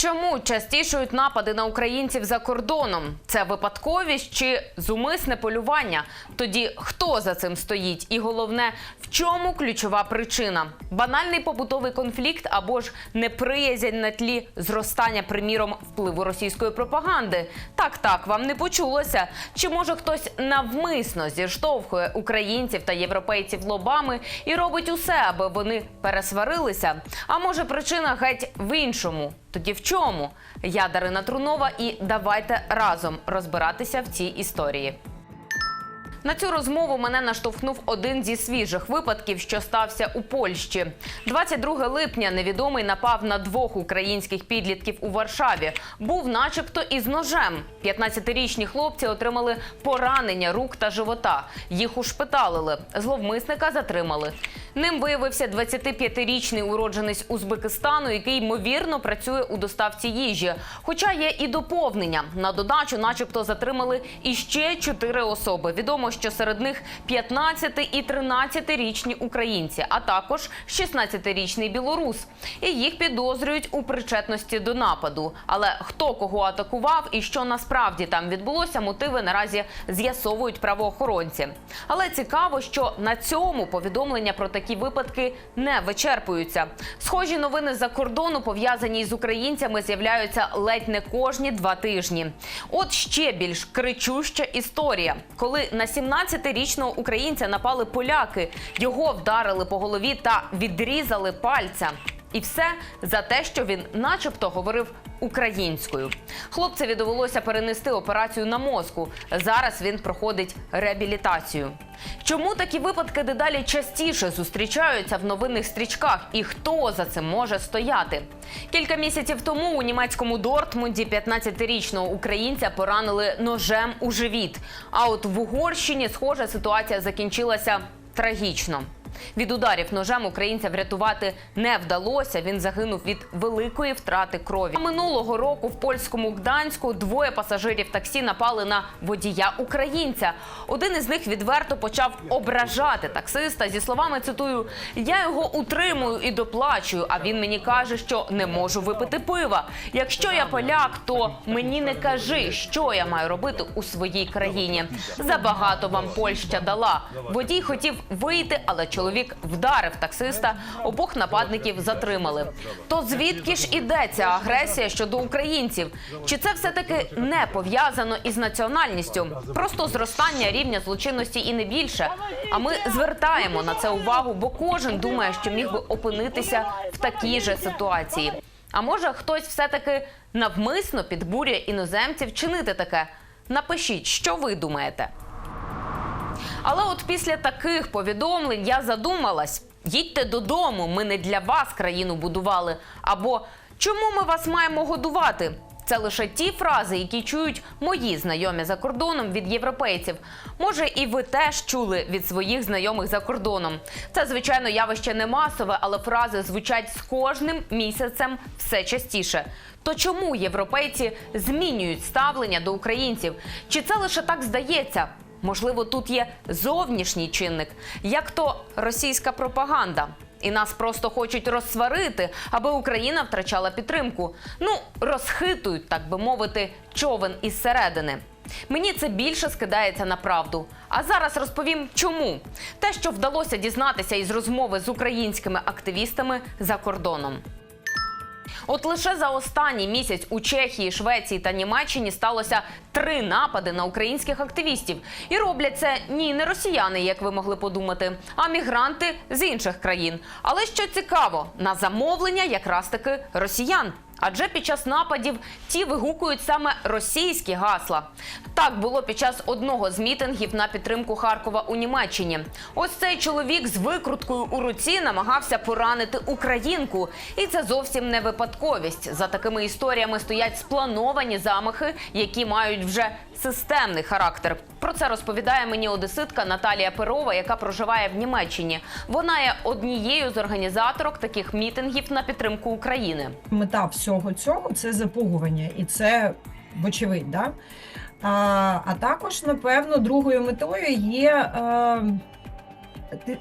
Чому частішують напади на українців за кордоном? Це випадковість чи зумисне полювання? Тоді хто за цим стоїть? І головне, в чому ключова причина? Банальний побутовий конфлікт або ж неприязнь на тлі зростання, приміром, впливу російської пропаганди? Так, так, вам не почулося. Чи може хтось навмисно зіштовхує українців та європейців лобами і робить усе, аби вони пересварилися? А може причина геть в іншому? Тоді в чому? Я Дарина Трунова і давайте разом розбиратися в цій історії. На цю розмову мене наштовхнув один зі свіжих випадків, що стався у Польщі. 22 липня невідомий напав на двох українських підлітків у Варшаві. Був, начебто, із ножем. 15-річні хлопці отримали поранення рук та живота. Їх ушпиталили. Зловмисника затримали. Ним виявився 25-річний уродженець Узбекистану, який ймовірно працює у доставці їжі. Хоча є і доповнення. На додачу, начебто, затримали іще чотири особи. Відомо, що серед них 15 і 13-річні українці, а також 16-річний білорус. І їх підозрюють у причетності до нападу. Але хто кого атакував і що насправді там відбулося, мотиви наразі з'ясовують правоохоронці. Але цікаво, що на цьому повідомлення про такі випадки не вичерпуються. Схожі новини з-за кордону пов'язані з українцями з'являються ледь не кожні два тижні. От ще більш кричуща історія, коли на 17-річного українця напали поляки, його вдарили по голові та відрізали пальця. І все за те, що він, начебто, говорив українською. Хлопцеві довелося перенести операцію на мозку. Зараз він проходить реабілітацію. Чому такі випадки дедалі частіше зустрічаються в новинних стрічках, і хто за цим може стояти? Кілька місяців тому у німецькому Дортмунді 15-річного українця поранили ножем у живіт. А от в Угорщині схожа ситуація закінчилася трагічно. Від ударів ножем українця врятувати не вдалося. Він загинув від великої втрати крові. Минулого року в польському Гданську двоє пасажирів таксі напали на водія українця. Один із них відверто почав ображати таксиста зі словами цитую: Я його утримую і доплачую. А він мені каже, що не можу випити пива. Якщо я поляк, то мені не кажи, що я маю робити у своїй країні. Забагато вам Польща дала. Водій хотів вийти, але чоловік вдарив таксиста. Обох нападників затримали. То звідки ж іде ця агресія щодо українців? Чи це все таки не пов'язано із національністю? Просто зростання рівня злочинності і не більше. А ми звертаємо на це увагу, бо кожен думає, що міг би опинитися в такій же ситуації. А може, хтось все-таки навмисно підбурює іноземців чинити таке? Напишіть, що ви думаєте. Але от після таких повідомлень я задумалась: їдьте додому, ми не для вас країну будували. Або чому ми вас маємо годувати? Це лише ті фрази, які чують мої знайомі за кордоном від європейців. Може, і ви теж чули від своїх знайомих за кордоном. Це, звичайно, явище не масове, але фрази звучать з кожним місяцем все частіше. То чому європейці змінюють ставлення до українців? Чи це лише так здається? Можливо, тут є зовнішній чинник, як то російська пропаганда. І нас просто хочуть розсварити, аби Україна втрачала підтримку. Ну, розхитують, так би мовити, човен із середини. Мені це більше скидається на правду. А зараз розповім, чому те, що вдалося дізнатися із розмови з українськими активістами за кордоном. От лише за останній місяць у Чехії, Швеції та Німеччині сталося три напади на українських активістів. І роблять це ні не росіяни, як ви могли подумати, а мігранти з інших країн. Але що цікаво, на замовлення якраз таки росіян. Адже під час нападів ті вигукують саме російські гасла. Так було під час одного з мітингів на підтримку Харкова у Німеччині. Ось цей чоловік з викруткою у руці намагався поранити українку, і це зовсім не випадковість. За такими історіями стоять сплановані замахи, які мають вже системний характер. Про це розповідає мені одеситка Наталія Перова, яка проживає в Німеччині. Вона є однією з організаторок таких мітингів на підтримку України. мета всього цього це запугування, і це вочевидь. Да? А, а також, напевно, другою метою є е,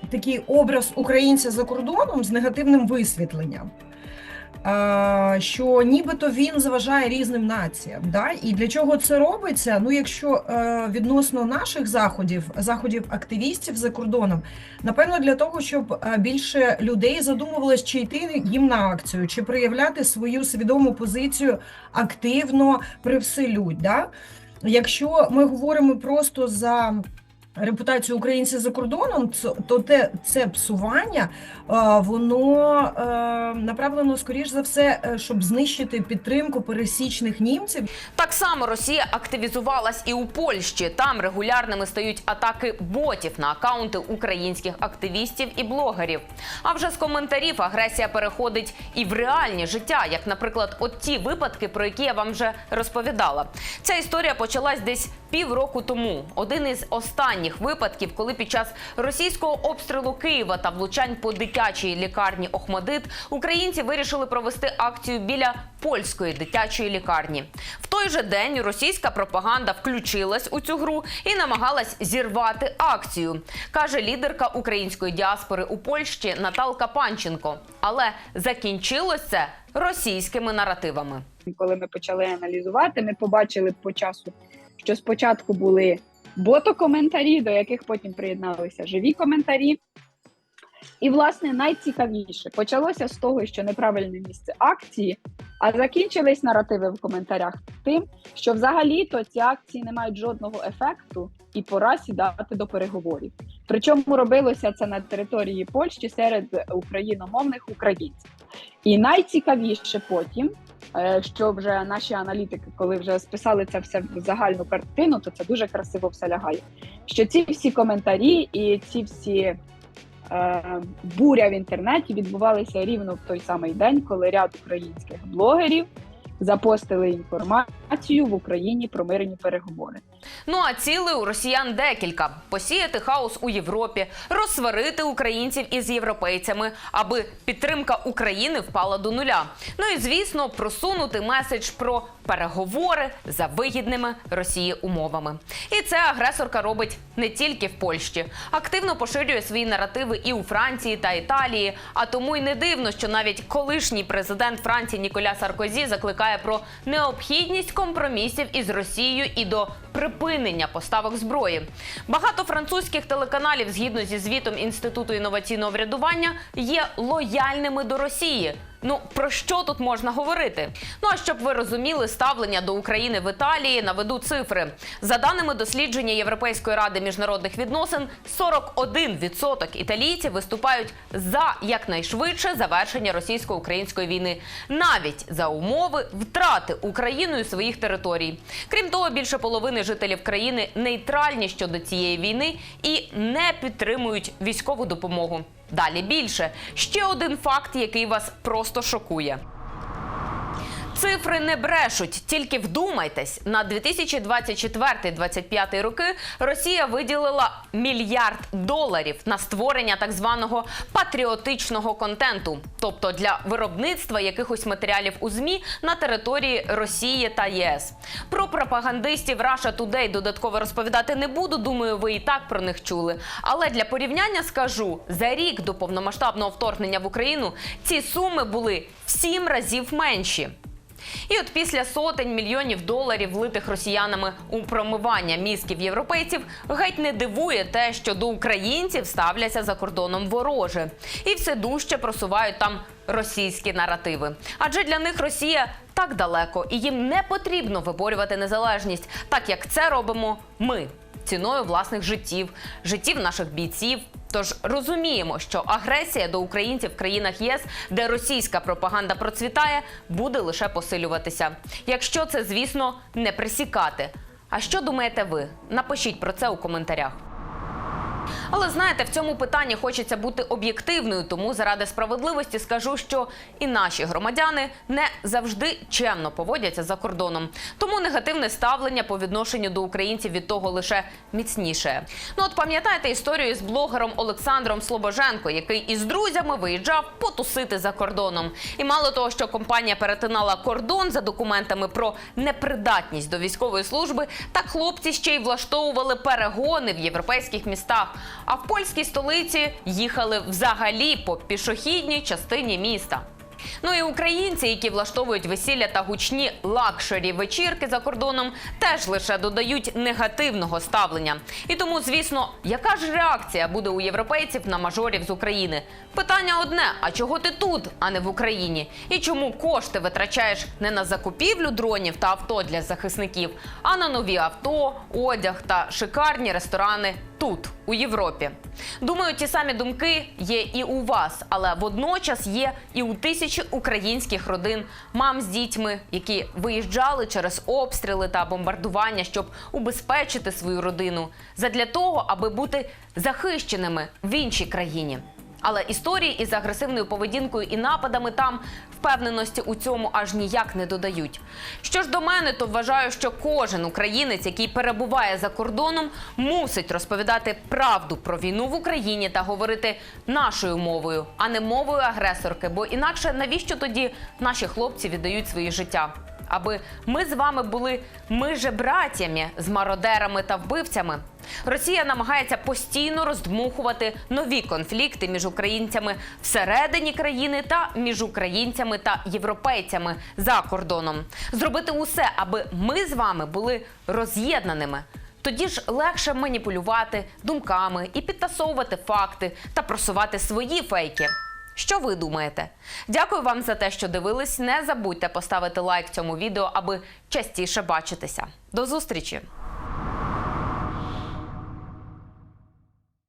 такий образ українця за кордоном з негативним висвітленням. Е, що нібито він заважає різним націям. Да? І для чого це робиться? Ну, якщо е, відносно наших заходів, заходів активістів за кордоном, напевно, для того, щоб е, більше людей задумувалось, чи йти їм на акцію, чи проявляти свою свідому позицію активно привселють. Да? Якщо ми говоримо просто за репутацію українців за кордоном, то те це псування, воно направлено скоріш за все, е, щоб знищити підтримку пересічних німців, Так само Росія активізувалась і у Польщі. Там регулярними стають атаки ботів на акаунти українських активістів і блогерів. А вже з коментарів агресія переходить і в реальні життя, як, наприклад, от ті випадки, про які я вам вже розповідала. Ця історія почалась десь півроку тому. Один із останніх випадків, коли під час російського обстрілу Києва та влучань по дитячій лікарні Охмадит українці вирішили провести акцію біля польської дитячої лікарні. В той же день російська пропаганда включилась у цю гру і намагалась зірвати акцію, каже лідерка української діаспори у Польщі Наталка Панченко. Але закінчилось це російськими наративами. коли ми почали аналізувати, ми побачили по часу, що спочатку були бото-коментарі, до яких потім приєдналися живі коментарі. І, власне, найцікавіше почалося з того, що неправильне місце акції, а закінчились наративи в коментарях тим, що взагалі-то ці акції не мають жодного ефекту і пора сідати до переговорів. Причому робилося це на території Польщі серед україномовних українців. І найцікавіше потім, е, що вже наші аналітики, коли вже списали це все в загальну картину, то це дуже красиво все лягає. Що ці всі коментарі і ці всі буря в інтернеті відбувалася рівно в той самий день, коли ряд українських блогерів запостили інформацію в Україні про мирні переговори. Ну а ціли у росіян декілька: посіяти хаос у Європі, розсварити українців із європейцями, аби підтримка України впала до нуля. Ну і звісно, просунути меседж про переговори за вигідними Росії умовами. І це агресорка робить не тільки в Польщі, активно поширює свої наративи і у Франції та Італії. А тому й не дивно, що навіть колишній президент Франції Ніколя Саркозі закликає про необхідність компромісів із Росією і до припинення поставок зброї. Багато французьких телеканалів, згідно зі звітом інституту інноваційного врядування, є лояльними до Росії. Ну про що тут можна говорити? Ну а щоб ви розуміли ставлення до України в Італії, наведу цифри. За даними дослідження Європейської ради міжнародних відносин, 41% італійців виступають за якнайшвидше завершення російсько-української війни, навіть за умови втрати Україною своїх територій. Крім того, більше половини жителів країни нейтральні щодо цієї війни і не підтримують військову допомогу. Далі більше. Ще один факт, який вас просто шокує. Цифри не брешуть, тільки вдумайтесь. На 2024-2025 роки Росія виділила мільярд доларів на створення так званого патріотичного контенту, тобто для виробництва якихось матеріалів у змі на території Росії та ЄС. Про пропагандистів Russia Today додатково розповідати не буду. Думаю, ви і так про них чули. Але для порівняння скажу: за рік до повномасштабного вторгнення в Україну ці суми були в сім разів менші. І от після сотень мільйонів доларів, влитих росіянами у промивання мізків європейців, геть не дивує те, що до українців ставляться за кордоном вороже, і все дужче просувають там російські наративи. Адже для них Росія так далеко, і їм не потрібно виборювати незалежність, так як це робимо ми ціною власних життів, життів наших бійців. Тож розуміємо, що агресія до українців в країнах ЄС, де російська пропаганда процвітає, буде лише посилюватися. Якщо це, звісно, не присікати. А що думаєте ви? Напишіть про це у коментарях. Але знаєте, в цьому питанні хочеться бути об'єктивною, тому заради справедливості скажу, що і наші громадяни не завжди чемно поводяться за кордоном. Тому негативне ставлення по відношенню до українців від того лише міцніше. Ну от пам'ятаєте історію з блогером Олександром Слобоженко, який із друзями виїжджав потусити за кордоном. І мало того, що компанія перетинала кордон за документами про непридатність до військової служби, так хлопці ще й влаштовували перегони в європейських містах. А в польській столиці їхали взагалі по пішохідній частині міста. Ну і українці, які влаштовують весілля та гучні лакшері вечірки за кордоном, теж лише додають негативного ставлення. І тому, звісно, яка ж реакція буде у європейців на мажорів з України? Питання одне: а чого ти тут, а не в Україні? І чому кошти витрачаєш не на закупівлю дронів та авто для захисників, а на нові авто, одяг та шикарні ресторани тут, у Європі? Думаю, ті самі думки є і у вас, але водночас є і у тисячі українських родин, мам з дітьми, які виїжджали через обстріли та бомбардування, щоб убезпечити свою родину, задля того, аби бути захищеними в іншій країні. Але історії із агресивною поведінкою і нападами там впевненості у цьому аж ніяк не додають. Що ж до мене, то вважаю, що кожен українець, який перебуває за кордоном, мусить розповідати правду про війну в Україні та говорити нашою мовою, а не мовою агресорки. Бо інакше навіщо тоді наші хлопці віддають свої життя? Аби ми з вами були ми же братями з мародерами та вбивцями. Росія намагається постійно роздмухувати нові конфлікти між українцями всередині країни та між українцями та європейцями за кордоном. Зробити усе, аби ми з вами були роз'єднаними. Тоді ж легше маніпулювати думками і підтасовувати факти та просувати свої фейки. Що ви думаєте? Дякую вам за те, що дивились. Не забудьте поставити лайк цьому відео, аби частіше бачитися. До зустрічі!